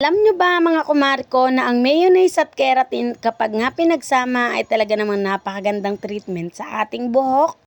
Alam nyo ba mga kumari ko na ang mayonnaise at keratin kapag nga pinagsama ay talaga namang napakagandang treatment sa ating buhok?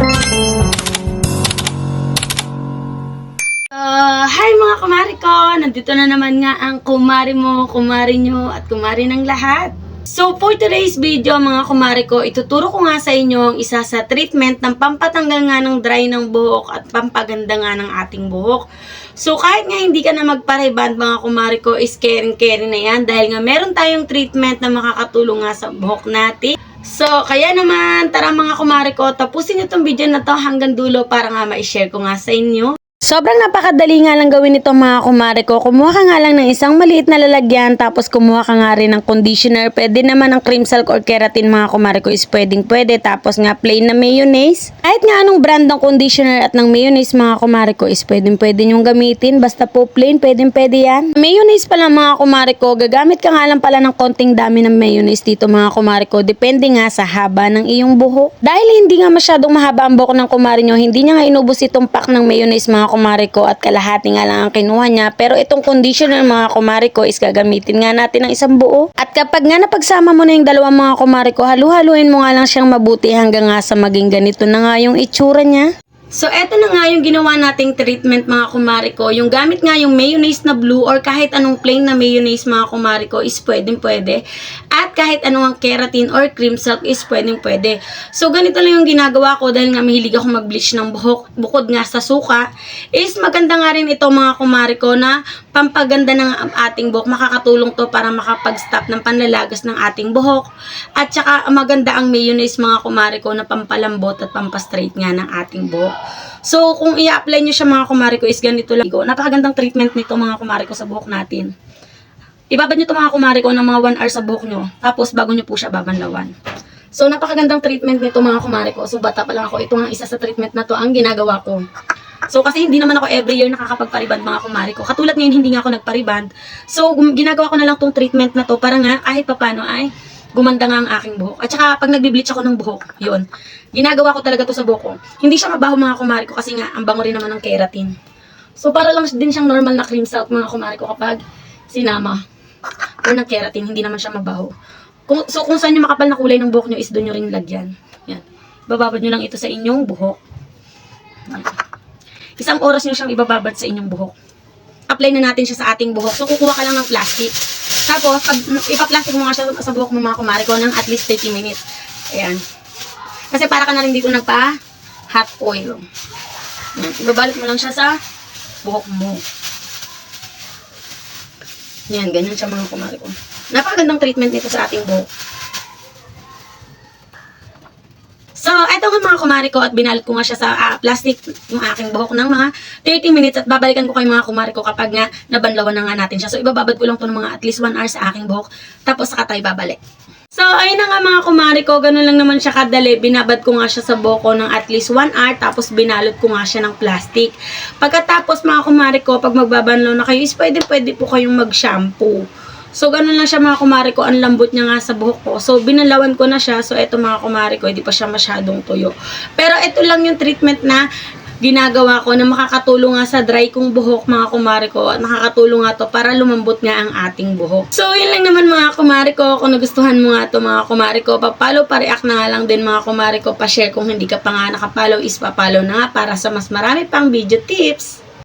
Uh, hi mga kumari ko! Nandito na naman nga ang kumari mo, kumari nyo at kumari ng lahat. So for today's video mga kumari ko, ituturo ko nga sa inyo ang isa sa treatment ng pampatanggal nga ng dry ng buhok at pampaganda nga ng ating buhok. So kahit nga hindi ka na magpa-reband mga kumari ko, is caring-caring na yan dahil nga meron tayong treatment na makakatulong nga sa buhok natin. So, kaya naman, tara mga kumari ko, tapusin nyo tong video na to hanggang dulo para nga ma-share ko nga sa inyo. Sobrang napakadali nga lang gawin ito mga kumare ko. Kumuha ka nga lang ng isang maliit na lalagyan tapos kumuha ka nga rin ng conditioner. Pwede naman ng cream silk or keratin mga kumare ko is pwedeng pwede. Tapos nga plain na mayonnaise. Kahit nga anong brand ng conditioner at ng mayonnaise mga kumare ko is pwedeng pwede nyong gamitin. Basta po plain, pwedeng pwede yan. Mayonnaise pala mga kumare ko. Gagamit ka nga lang pala ng konting dami ng mayonnaise dito mga kumare ko. Depende nga sa haba ng iyong buhok. Dahil hindi nga masyadong mahaba ang buhok ng kumare nyo, hindi niya nga inubos itong pack ng mayonnaise mga kumare ko at kalahati nga lang ang kinuha niya. Pero itong conditioner mga kumare ko is gagamitin nga natin ng isang buo. At kapag nga napagsama mo na yung dalawang mga kumare ko, halu-haluin mo nga lang siyang mabuti hanggang nga sa maging ganito na nga yung itsura niya. So, eto na nga yung ginawa nating treatment mga kumari ko. Yung gamit nga yung mayonnaise na blue or kahit anong plain na mayonnaise mga kumari ko is pwedeng pwede. At kahit anong keratin or cream silk is pwedeng pwede. So, ganito lang yung ginagawa ko dahil nga mahilig ako mag-bleach ng buhok. Bukod nga sa suka, is maganda nga rin ito mga kumari ko na pampaganda ng ating buhok. Makakatulong to para makapag-stop ng panlalagas ng ating buhok. At saka maganda ang mayonnaise mga kumari ko na pampalambot at pampastraight nga ng ating buhok. So, kung i-apply nyo siya mga kumari ko is ganito lang. Napakagandang treatment nito mga kumari ko sa buhok natin. Ibabad nyo ito mga kumari ko ng mga 1 hour sa buhok nyo. Tapos bago nyo po siya babanlawan. So, napakagandang treatment nito mga kumari ko. So, bata pa lang ako. Ito nga isa sa treatment na to ang ginagawa ko. So, kasi hindi naman ako every year nakakapagpariband mga kumari ko. Katulad ngayon, hindi nga ako nagpariband. So, ginagawa ko na lang tong treatment na to para nga kahit papano ay gumanda nga ang aking buhok. At saka, pag nagbi-bleach ako ng buhok, yun. Ginagawa ko talaga to sa buhok ko. Hindi siya mabaho mga kumari ko kasi nga, ang bango rin naman ng keratin. So, para lang din siyang normal na cream silk mga kumari ko kapag sinama o ng keratin, hindi naman siya mabaho. Kung, so, kung saan yung makapal na kulay ng buhok nyo is doon nyo rin lagyan. Yan. Bababad nyo lang ito sa inyong buhok. Isang oras nyo siyang ibababad sa inyong buhok. Apply na natin siya sa ating buhok. So, kukuha ka lang ng plastic. Tapos, pag ipa-plastic mo nga siya sa buhok mo mga kumari ko ng at least 30 minutes. Ayan. Kasi para ka na rin dito nagpa hot oil. Ayan. Ibabalik mo lang siya sa buhok mo. Yan, ganyan siya mga kumari ko. Napakagandang treatment nito sa ating buhok. So, eto nga mga kumari ko at binalik ko nga siya sa ah, plastic yung aking buhok ng mga 30 minutes at babalikan ko kay mga kumari ko kapag nga nabanlawan na nga natin siya. So, ibababad ko lang to ng mga at least 1 hour sa aking buhok tapos saka tayo babalik. So, ayun na nga mga kumari ko, ganun lang naman siya kadali. Binabad ko nga siya sa buhok ko ng at least 1 hour tapos binalot ko nga siya ng plastic. Pagkatapos mga kumari ko, pag magbabanlaw na kayo, is pwede pwede po kayong mag-shampoo. So, ganun lang siya mga kumari ko. Ang lambot niya nga sa buhok ko. So, binalawan ko na siya. So, eto mga kumari ko, hindi pa siya masyadong tuyo. Pero, ito lang yung treatment na ginagawa ko na makakatulong nga sa dry kong buhok mga kumari ko at makakatulong nga to para lumambot nga ang ating buhok. So, yun lang naman mga kumari ko. Kung nagustuhan mo nga to mga kumari ko, papalo, pa-react na nga lang din mga kumari ko. Pa-share kung hindi ka pa nga nakapalo is papalo na nga para sa mas marami pang video tips.